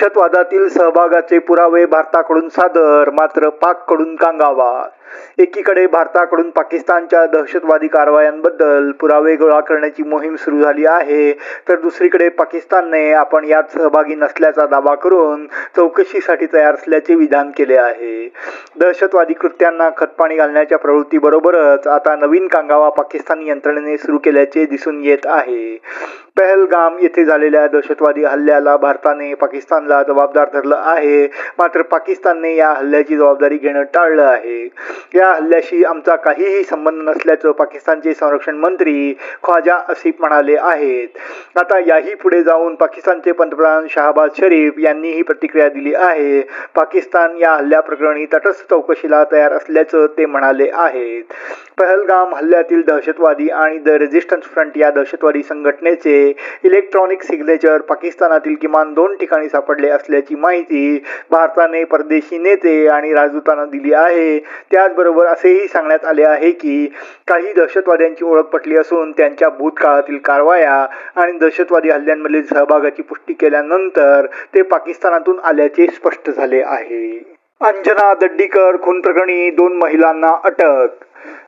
दहशतवादातील सहभागाचे पुरावे भारताकडून सादर मात्र पाककडून कांगावा. एकीकडे भारताकडून पाकिस्तानच्या दहशतवादी कारवायांबद्दल पुरावे गोळा करण्याची मोहीम सुरू झाली आहे तर दुसरीकडे पाकिस्तानने आपण यात सहभागी नसल्याचा दावा करून चौकशीसाठी तयार असल्याचे विधान केले आहे. दहशतवादी कृत्यांना खतपाणी घालण्याच्या प्रवृत्तीबरोबरच आता नवीन कांगावा पाकिस्तानी यंत्रणेने सुरू केल्याचे दिसून येत आहे. पहलगाम येथे झालेल्या दहशतवादी हल्ल्याला भारताने पाकिस्तानला जबाबदार धरलं आहे मात्र पाकिस्तानने या हल्ल्याची जबाबदारी घेणं टाळलं आहे. या हल्ल्याशी आमचा काहीही संबंध नसल्याचं पाकिस्तानचे संरक्षण मंत्री ख्वाजा असिफ म्हणाले आहेत. आता याही पुढे जाऊन पाकिस्तानचे पंतप्रधान शहाबाज शरीफ यांनीही प्रतिक्रिया दिली आहे. पाकिस्तान या हल्ल्याप्रकरणी तटस्थ चौकशीला तयार असल्याचं ते म्हणाले आहेत. पहलगाम हल्ल्यातील दहशतवादी आणि द रेझिस्टन्स फ्रंट या दहशतवादी संघटनेचे इलेक्ट्रॉनिक सिग्नेचर पाकिस्तानातील किमान दोन ठिकाणी सापडले असल्याची माहिती भारताने परदेशी नेते आणि राजदूतांना दिली आहे. त्याचबरोबर असेही सांगण्यात आले आहे की काही दहशतवाद्यांची ओळख पटली असून त्यांच्या भूतकाळातील कारवाया आणि दहशतवादी हल्ल्यांमधील सहभागाची पुष्टी केल्यानंतर ते पाकिस्तानातून आल्याचे स्पष्ट झाले आहे. अंजना दड्डीकर खून प्रकरणी दोन महिलांना अटक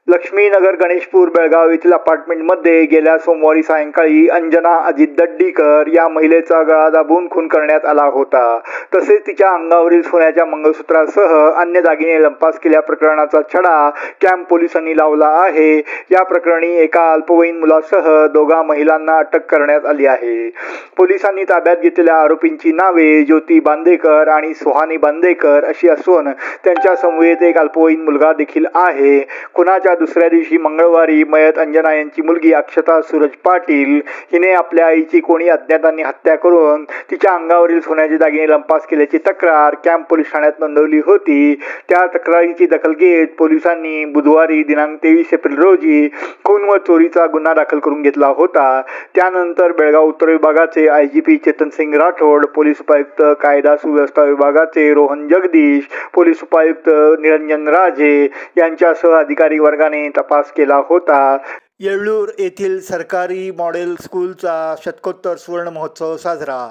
लक्ष्मीनगर गणेशपूर बेळगाव येथील अपार्टमेंटमध्ये गेल्या सोमवारी सायंकाळी अंजना अजित दड्डीकर या महिलेचा गळा दाबून खून करण्यात आला होता. तसेच तिच्या अंगावरील सोन्याच्या मंगळसूत्रासह अन्य दागिने लंपास केल्या प्रकरणाचा छडा कॅम्प पोलिसांनी लावला आहे. या प्रकरणी एका अल्पवयीन मुलासह दोघा महिलांना अटक करण्यात आली आहे. पोलिसांनी ताब्यात घेतलेल्या आरोपींची नावे ज्योती बांदेकर आणि सुहानी बांदेकर अशी असून त्यांच्या समवेत एक अल्पवयीन मुलगा देखील आहे. कुणाच्या खुनाच्या दुसऱ्या दिवशी मंगळवारी मयत अंजना यांची मुलगी अक्षता सूरज पाटील हिने आपल्या आईची कोणी अज्ञातांनी हत्या करून तिच्या अंगावरील सोन्याचे दागिने लंपास केल्याची तक्रार कॅम्प पोलीस ठाण्यात नोंदवली होती. त्या तक्रारीची दखल घेत पोलिसांनी बुधवारी दिनांक तेवीस एप्रिल रोजी खून व चोरीचा गुन्हा दाखल करून घेतला होता. त्यानंतर बेळगाव उत्तर विभागाचे I G P Chetan Singh Rathod police उपायुक्त कायदा सुव्यवस्था विभागाचे रोहन जगदीश पोलीस उपायुक्त निरंजन राजे यांच्यासह अधिकारी वर्ग विभागाने तपास केला होता. येळ्ळूर येथील सरकारी मॉडेल स्कूलचा शतकोत्तर सुवर्ण महोत्सव साजरा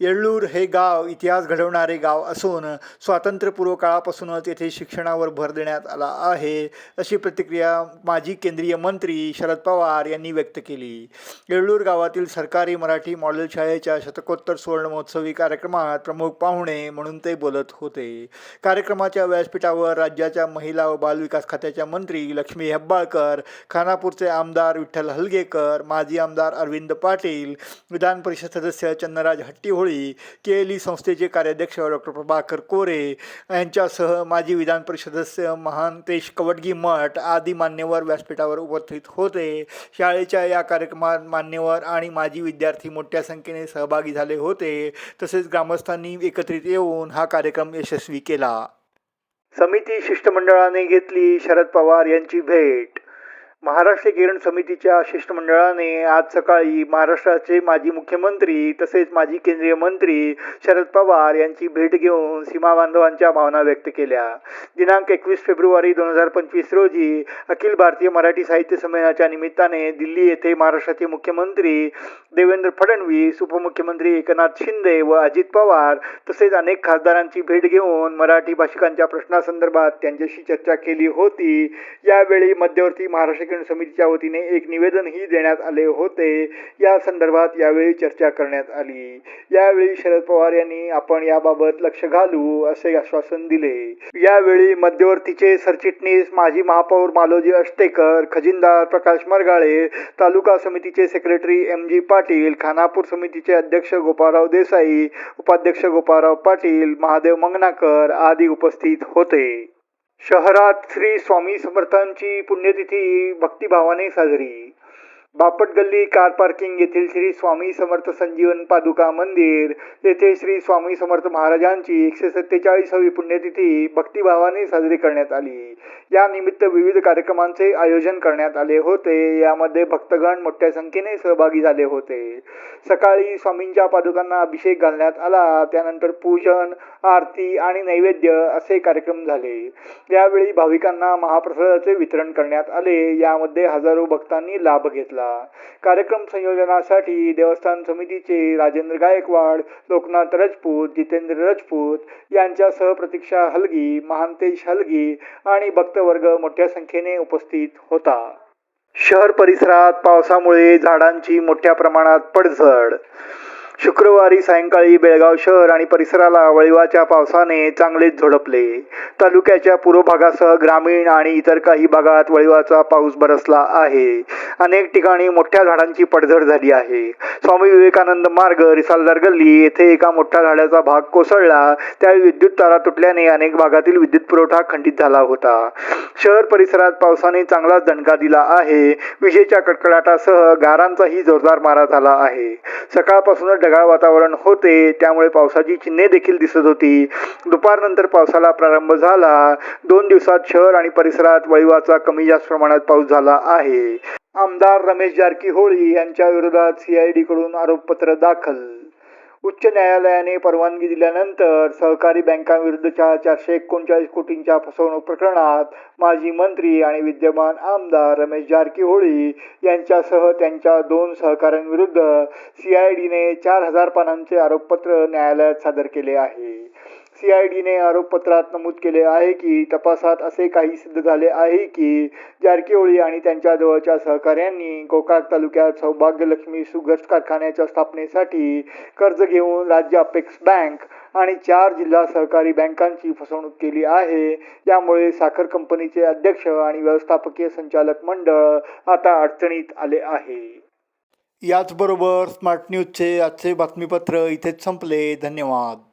येळ्ळूर हे गाव इतिहास घडवणारे गाव असून स्वातंत्र्यपूर्व काळापासूनच येथे शिक्षणावर भर देण्यात आला आहे अशी प्रतिक्रिया माजी केंद्रीय मंत्री शरद पवार यांनी व्यक्त केली. येळ्ळूर गावातील सरकारी मराठी मॉडेल शाळेच्या शतकोत्तर सुवर्ण महोत्सवी कार्यक्रमात प्रमुख पाहुणे म्हणून ते बोलत होते. कार्यक्रमाच्या व्यासपीठावर राज्याच्या महिला व बालविकास खात्याच्या मंत्री लक्ष्मी हेब्बाळकर खानापूरचे आमदार विठ्ठल हलगेकर माजी आमदार अरविंद पाटील विधान परिषद सदस्य चंद्रराज हट्टीहोळी होळी के एल ई संस्थेचे कार्याध्यक्ष डॉक्टर प्रभाकर कोरे यांच्यासह माजी विधान परिषद सदस्य महांतेश कवटगी मठ आदी मान्यवर व्यासपीठावर उपस्थित होते. शाळेच्या या कार्यक्रमात मान्यवर आणि माजी विद्यार्थी मोठ्या संख्येने सहभागी झाले होते. तसेच ग्रामस्थांनी एकत्रित येऊन हा कार्यक्रम यशस्वी केला. समिती शिष्टमंडळाने घेतली शरद पवार यांची भेट. महाराष्ट्र किरण समितीच्या शिष्टमंडळाने आज सकाळी महाराष्ट्राचे माजी मुख्यमंत्री तसेच माजी केंद्रीय मंत्री शरद पवार यांची भेट घेऊन सीमा बांधवांच्या भावना व्यक्त केल्या. दिनांक एकवीस फेब्रुवारी दोन हजार पंचवीस रोजी अखिल भारतीय मराठी साहित्य संमेलनाच्या निमित्ताने दिल्ली येथे महाराष्ट्राचे मुख्यमंत्री देवेंद्र फडणवीस उपमुख्यमंत्री एकनाथ शिंदे व अजित पवार तसेच अनेक खासदारांची भेट घेऊन मराठी भाषिकांच्या प्रश्नासंदर्भात त्यांच्याशी चर्चा केली होती. यावेळी मध्यवर्ती महाराष्ट्र शिक्षण समितीच्या वतीने एक निवेदनही देण्यात आले होते. या संदर्भात यावेळी चर्चा करण्यात आली. यावेळी शरद पवार यांनी आपण याबाबत लक्ष घालू असे आश्वासन दिले. यावेळी मध्यवर्तीचे सरचिटणीस माजी महापौर मालोजी अष्टेकर खजिनदार प्रकाश मरगाळे तालुका समितीचे secretary M G Patil Khanapur समितीचे अध्यक्ष गोपाळराव देसाई उपाध्यक्ष गोपाळराव पाटील महादेव मंगनाकर आदी उपस्थित होते. शहरात श्री स्वामी समर्थांची पुण्यतिथी भक्तिभावाने साजरी. बापट गल्ली कार पार्किंग येथील श्री स्वामी समर्थ संजीवन पादुका मंदिर. येथे श्री स्वामी समर्थ महाराजांची एकशे सत्तेचाळीसावी पुण्यतिथी भक्तिभावाने साजरी करण्यात आली. या निमित्त विविध कार्यक्रमांचे आयोजन करण्यात आले होते. यामध्ये भक्तगण मोठ्या संख्येने सहभागी झाले होते. सकाळी स्वामींच्या पादुकांना अभिषेक घालण्यात आला. त्यानंतर पूजन आरती आणि नैवेद्य असे कार्यक्रम झाले. यावेळी भाविकांना महाप्रसादाचे वितरण करण्यात आले. यामध्ये हजारो भक्तांनी लाभ घेतला. कार्यक्रम संयोजनासाठी देवस्थान समितीचे राजेंद्र गायकवाड लोकनाथ राजपूत जितेंद्र राजपूत यांच्यासह प्रतीक्षा हलगी महांतेश हलगी आणि भक्तवर्ग मोठ्या संख्येने उपस्थित होता. शहर परिसरात पावसामुळे झाडांची मोठ्या प्रमाणात पडझड शुक्रवारी सायंकाळी बेळगाव शहर आणि परिसराला वळिवाच्या पावसाने चांगलेच झोडपले. तालुक्याच्या पूर्व भागासह ग्रामीण आणि इतर काही भागात वळिवाचा पाऊस बरसला आहे. अनेक ठिकाणी मोठ्या झाडांची पडझड झाली आहे. स्वामी विवेकानंद मार्ग रिसालदार गल्ली येथे एका मोठ्या झाडाचा भाग कोसळला. त्यावेळी विद्युत तारा तुटल्याने अनेक भागातील विद्युत पुरवठा खंडित झाला होता. शहर परिसरात पावसाने चांगलाच दणका दिला आहे. विजेच्या कडकडाटासह गारांचाही जोरदार मारा झाला आहे. सकाळपासूनच ढगाळ वातावरण होते त्यामुळे पावसाची चिन्हे देखील दिसत होती. दुपारनंतर पावसाला प्रारंभ झाला. दोन दिवसात शहर आणि परिसरात वळिवाचा कमी जास्त प्रमाणात पाऊस झाला आहे. आमदार रमेश जारकीहोळी यांच्या विरोधात सीआयडी कडून आरोपपत्र दाखल उच्च न्यायालयाने परवानगी दिल्यानंतर सहकारी बँकांविरुद्धच्या चारशे एकोणचाळीस कोटींच्या फसवणूक प्रकरणात माजी मंत्री आणि विद्यमान आमदार रमेश जारकीहोळी यांच्यासह त्यांच्या दोन सहकाऱ्यांविरुद्ध सीआयडीने चार हजार पानांचे आरोपपत्र न्यायालयात सादर केले आहे. सीआयडीने आरोपपत्रात नमूद केले आहे की तपासात असे काही सिद्ध झाले आहे की जारकीहोळी आणि त्यांच्या जवळच्या सहकाऱ्यांनी गोकाक तालुक्यात सौभाग्यलक्ष्मी सुगर्स कारखान्याच्या स्थापनेसाठी कर्ज घेऊन राज्य अपेक्स बँक आणि चार जिल्हा सहकारी बँकांची फसवणूक केली आहे. यामुळे साखर कंपनीचे अध्यक्ष आणि व्यवस्थापकीय संचालक मंडळ आता अडचणीत आले आहे. याचबरोबर स्मार्ट न्यूजचे आजचे बातमीपत्र इथेच संपले. धन्यवाद.